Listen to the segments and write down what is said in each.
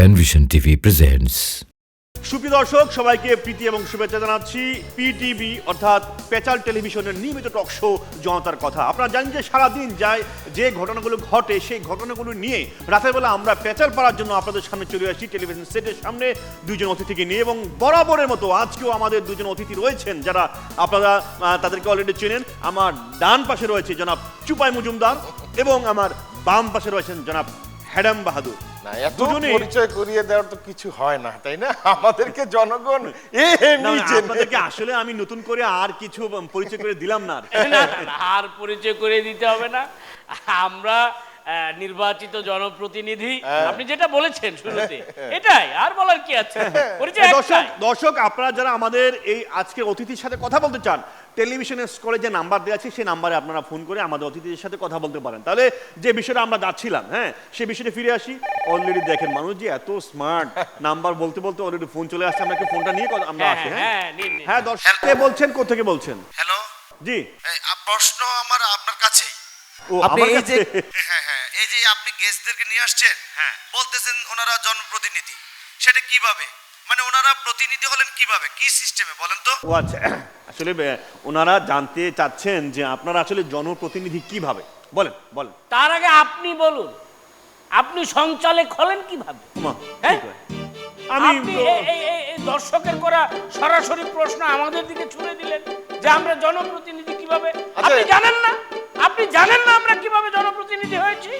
Panvision TV presents সুপ্রিয় সবাইকে প্রীতি এবং শুভেচ্ছা জানাচ্ছি। পিটিভি অর্থাৎ পেচাল টেলিভিশনের নিয়মিত টক শো জনতার কথা। আপনারা জানেন যে সারাদিন যায় যে ঘটনাগুলো ঘটে, সেই ঘটনাগুলো নিয়ে রাতের বেলা আমরা পেচাল পাড়ার জন্য আপনাদের সামনে চলে আসি টেলিভিশন সেটের সামনে দুজন অতিথিকে নিয়ে এবং বরাবরের মতো আজকেও আমাদের দুজন অতিথি রয়েছেন যারা আপনারা তাদেরকে অলরেডি চেনেন। আমার ডান পাশে রয়েছে জনাব চুপাই মজুমদার এবং আমার বাম পাশে রয়েছেন জনাব হ্যাডাম বাহাদুর। না এত পরিচয় করিয়ে দেওয়ার তো কিছু হয় না তাই না? আমাদেরকে জনগণ এ না, এমনি না, চেনে। আপনাদেরকে আসলে আমি নতুন করে আর কিছু পরিচয় করে দিলাম না আর। না, না, না, আর পরিচয় করে দিতে হবে না। আমরা নির্বাচিত জনপ্রতিনিধি। আপনি যেটা বলেছেন শুরুতে এটাই আর বলার কি আছে? পরিচয় দর্শক দর্শক আপনারা যারা আমাদের এই আজকে অতিথির সাথে কথা বলতে চান টেলিভিশনের স্কলে যে নাম্বার দেওয়া আছে সেই নাম্বারে আপনারা ফোন করে আমাদের অতিথিদের সাথে কথা বলতে পারেন। তাহলে যে বিষয়টা আমরা যাচ্ছিলাম হ্যাঁ সেই বিষয়টা ফিরে আসি। অলরেডি দেখেন মানুষ যে এত স্মার্ট নাম্বার বলতে বলতে অলরেডি ফোন চলে আসছে আমরা ফোনটা নিয়ে আমরা হ্যাঁ, আসি হ্যাঁ, হ্যাঁ নিন, নিন। হ্যাঁ দর্শক কে বলছেন? কোথেকে বলছেন? হ্যালো জি। প্রশ্ন আমার আপনার কাছেই। ও আপনি এই যে কাছে হ্যাঁ হ্যাঁ এই যে আপনি গেস্টদেরকে নিয়ে আসছেন হ্যাঁ বলতেছেন ওনারা জনপ্রতিনিধি। সেটা কীভাবে? মানে ওনারা প্রতিনিধি হলেন কীভাবে? কি সিস্টেমে বলেন তো। ও আচ্ছা। আসলে ওনারা জানতে চাচ্ছেন যে আপনারা আসলে জনপ্রতিনিধি কীভাবে? বলেন বলেন। তার আগে আপনি বলুন আপনি সঞ্চালক হলেন কীভাবে? হ্যাঁ? আমি দর্শকের করা সরাসরি প্রশ্ন আমাদের দিকে ছুড়ে দিলেন যে আমরা জনপ্রতিনিধি কীভাবে? আপনি জানেন না? আপনি জানেন না আমরা কীভাবে জনপ্রতিনিধি হয়েছি?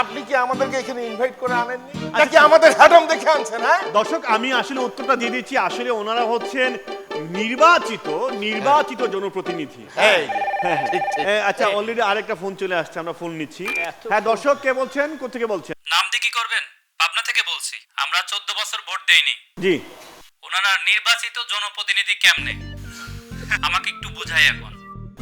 আপনি কি আমাদেরকে এখানে ইনভাইট করে আনেননি? নাকি আমাদের হ্যাডম দেখে আনছেন হ্যাঁ? দর্শক আমি আসলে উত্তরটা দিয়ে দিচ্ছি। আসলে ওনারা হচ্ছেন নির্বাচিত নির্বাচিত জনপ্রতিনিধি। হ্যাঁ হ্যাঁ, হ্যাঁ। ঠিক ঠিক আচ্ছা অলরেডি আরেকটা ফোন চলে আসছে আমরা ফোন নিচ্ছি। হ্যাঁ দর্শক কে বলছেন? কোথেকে বলছেন? নাম দিয়ে কি করবেন? পাবনা থেকে বলছি। আমরা চোদ্দ বছর ভোট দেইনি। জি। ওনারা নির্বাচিত জনপ্রতিনিধি কেমনে? আমাকে একটু বুঝাই এখন।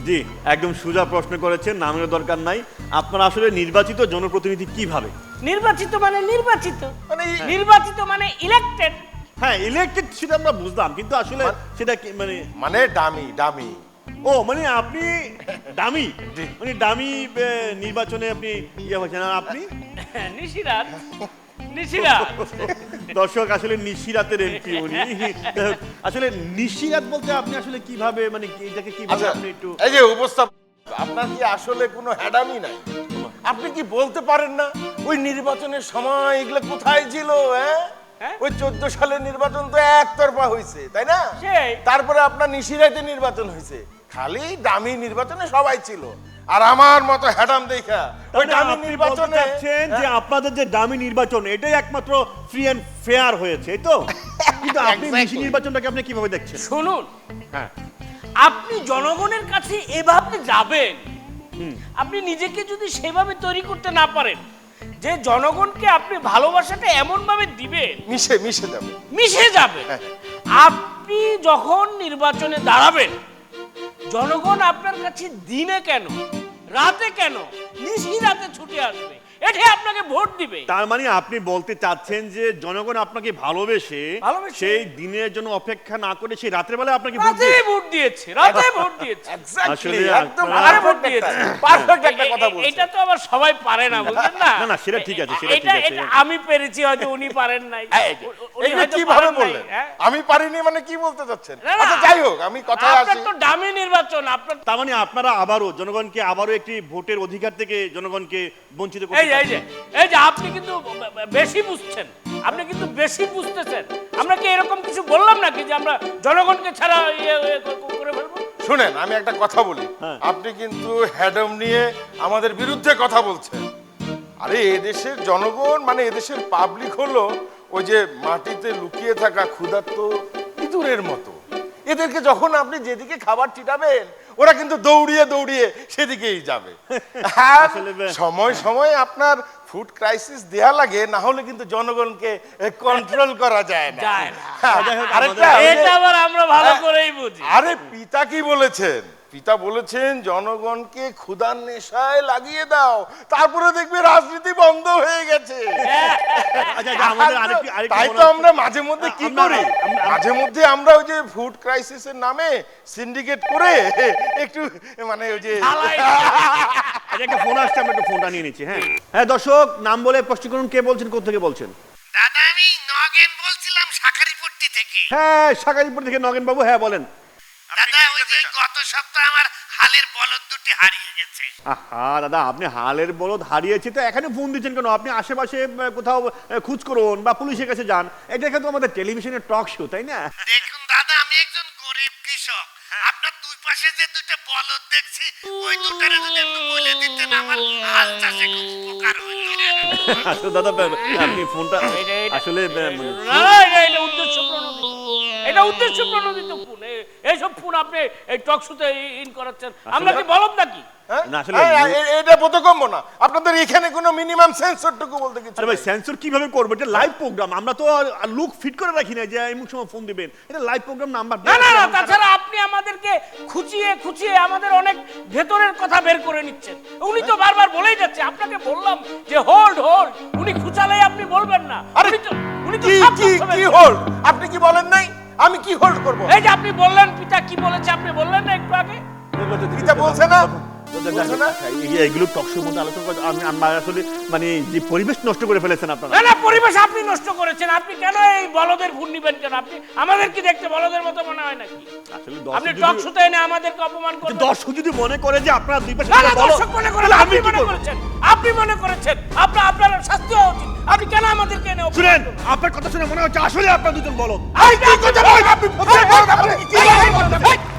জি একদম সোজা প্রশ্ন করেছেন নামের দরকার নাই। আপনারা আসলে নির্বাচিত জনপ্রতিনিধি কীভাবে? নির্বাচিত মানে নির্বাচিত। মানে নির্বাচিত মানে ইলেক্টেড হ্যাঁ ইলেকট্রিক সেটা আমরা বুঝলাম কিন্তু আসলে সেটা কি মানে মানে ডামি ডামি ও মানে আপনি দামি? মানে দামি নির্বাচনে আপনি ইয়ে হয়েছেন আর আপনি? নিশিরাত। নিশিরাত। দর্শক আসলে নিশিরাতের এমপি উনি। আসলে নিশিরাত বলতে আপনি আসলে কীভাবে মানে কি- এটাকে কীভাবে আচ্ছা আপনি একটু এই যে উপস্থাপ আপনার কি আসলে কোনো হ্যাডামই নাই? আপনি কি বলতে পারেন না? ওই নির্বাচনের সময় এগুলো কোথায় ছিল হ্যাঁ? ওই চোদ্দ সালের নির্বাচন তো একতরফা হয়েছে তাই না? তারপরে আপনার নিশিরাইতে নির্বাচন হয়েছে খালি দামি নির্বাচনে সবাই ছিল। আর আমার মতো হ্যাডাম দেখা ওই দামি নির্বাচনে চাচ্ছেন যে আপনাদের যে দামি নির্বাচন এটাই একমাত্র ফ্রি এন্ড ফেয়ার হয়েছে তো? কিন্তু আপনি নিশি নির্বাচনটাকে আপনি কীভাবে দেখছেন? শুনুন। হ্যাঁ। আপনি জনগণের কাছে এভাবে যাবেন আপনি নিজেকে যদি সেভাবে তৈরি করতে না পারেন যে জনগণকে আপনি ভালোবাসাটা এমন ভাবে দিবেন মিশে মিশে যাবে। মিশে যাবে। আপনি যখন নির্বাচনে দাঁড়াবেন জনগণ আপনার কাছে দিনে কেন রাতে কেন নিশি রাতে ছুটে আসবে। এটাই আপনাকে ভোট দিবে। তার মানে আপনি বলতে চাচ্ছেন যে জনগণ আপনাকে ভালোবেসে। সেই দিনের জন্য অপেক্ষা না করে সেই রাতের বেলা আপনাকে ভোট রাতে দিয়ে- ভোট দিয়েছে রাতে ভোট দিয়েছে। আসলে একদম আরে ভোট দিয়েছে। perfect একটা কথা বলছেন। এটা তো আবার সবাই পারে না বুঝলেন না? না, না, সেটা ঠিক আছে, সেটা ঠিক আছে। এটা আমি পেরেছি হয়তো উনি পারেন নাই। এই যে, উ- উনি কীভাবে বললেন? হ্যাঁ? আমি পারিনি মানে কি বলতে চাচ্ছেন? আচ্ছা যাই হোক আমি আপনার আসি। তো দামি নির্বাচন আপনার তার মানে আপনারা আবারও জনগণকে আবারও একটি ভোটের অধিকার থেকে জনগণকে বঞ্চিত করতে যে এই যে এই যে আপনি কিন্তু বেশি বুঝছেন আপনি কিন্তু বেশি বুঝতেছেন। আমরা কি এরকম কিছু বললাম নাকি যে আমরা জনগণকে ছাড়া ইয়ে ইয়ে করে ফেলব? শুনেন আমি একটা কথা বলি। হ্যাঁ। আপনি কিন্তু হ্যাডম নিয়ে আমাদের বিরুদ্ধে কথা বলছেন। আরে এদেশের জনগণ মানে এদেশের পাবলিক হলো ওই যে মাটিতে লুকিয়ে থাকা ক্ষুধার্ত ইঁদুরের মতো। এদেরকে যখন আপনি যেদিকে খাবার ছিটাবেন ওরা কিন্তু দৌড়িয়ে দৌড়িয়ে সেদিকেই যাবে। আর সময় সময় আপনার ফুড ক্রাইসিস দেয়া লাগে না হলে কিন্তু জনগণকে কন্ট্রোল করা যায় না। হ্যাঁ, আরেকটা হ্যাঁ। করেই বুঝি। আরে পিতা কি বলেছেন? পিতা বলেছেন জনগণকে ক্ষুধার নেশায় লাগিয়ে দাও তারপরে দেখবে রাজনীতি বন্ধ হয়ে গেছে। আচ্ছা, আচ্ছা, আমাদের আরেকটি- আরেকটি তাই তো আমরা মাঝে মধ্যে কি করি? মাঝে মধ্যে আমরা ওই যে ফুড ক্রাইসিসের নামে সিন্ডিকেট করে একটু মানে ওই যে আচ্ছা একটা ফোন আসছে আমরা একটু ফোনটা নিয়ে নিচ্ছি হ্যাঁ। হ্যাঁ দর্শক নাম বলে প্রশ্ন করুন কে বলছেন কোথা থেকে বলছেন? দাদা আমি হ্যাঁ সাগারিপুর থেকে নগেন বাবু হ্যাঁ বলেন। দাদা ওই যে গত সপ্তাহে আমার হালের বলদ দুটি হারিয়ে গেছে। আহা দাদা আপনি হালের বলদ হারিয়েছে তো এখানে ফোন দিচ্ছেন কেন? আপনি আশেপাশে কোথাও খোঁজ করুন বা পুলিশের কাছে যান। এটা কিন্তু আমাদের টেলিভিশনের টক শো তাই না? দেখুন দাদা আমি একজন গরিব কৃষক। আপনার দুই পাশে যে দুটো বলদ দেখছি ওই দুটারে যদি একটু বলে দিতেন আমার হাল চাষে খুব উপকার হইল আসলে দাদা আহ, আপনি ফোনটা আসলে মানে- এটা উদ্দেশ্য প্রণোদিত। এটা উদ্দেশ্য প্রণোদিত ফোন। এইসব ফোন আপনি এই টক শুতে ইন করাচ্ছেন। আমরা কি বলব নাকি? না, আসলে- হ্যাঁ, এটা বোধগম্য না। আপনাদের এখানে কোনো মিনিমাম সেন্সরটুকু বলতে কিছু আরে ভাই সেন্সর কীভাবে করব? এটা লাইভ প্রোগ্রাম আমরা তো লুক ফিট করে রাখি না যে এমন সময় ফোন দিবেন। এটা লাইভ প্রোগ্রাম নাম্বার না না না তাছাড়া আপনি আমাদেরকে খুঁচিয়ে খুঁচিয়ে আমাদের অনেক ভেতরের কথা বের করে নিচ্ছেন। উনি তো বারবার বলেই যাচ্ছে। আপনাকে বললাম যে হোল্ড হোল্ড উনি খুঁচালেই আপনি বলবেন না। আরে উনি তো কি কি হোল্ড আপনি কি বলেন নাই? আমি কি হোল্ড করব? এই যে আপনি বললেন পিতা কি বলেছে আপনি বললেন না একটু আগে? গীতা বলছে না? বলছে না? এইগুলো টক মধ্যে আলোচনা করে আমি আমরা আসলে মানে যে পরিবেশ নষ্ট করে ফেলেছেন আপনারা। না না পরিবেশ আপনি নষ্ট করেছেন। আপনি কেন এই বলদের ভুল নিবেন কেন? আপনি আমাদের কি দেখতে বলদের মতো মনে হয় নাকি? আসলে আপনি দর্শক টক যদি- শুতে এনে আমাদেরকে অপমান যে দর্শক যদি মনে করে যে আপনারা দুই পাশে না না দর্শক মনে করেন আপনি মনে করেছেন? আপনি মনে করেছেন আপনার আপনার শাস্তি হওয়া উচিত। আপনি কেন আমাদেরকে এনে অপমান শুনেন আপনার কথা শুনে মনে হচ্ছে আসলে আপনার দুজন বলো। আপনি- আপনি- আপনি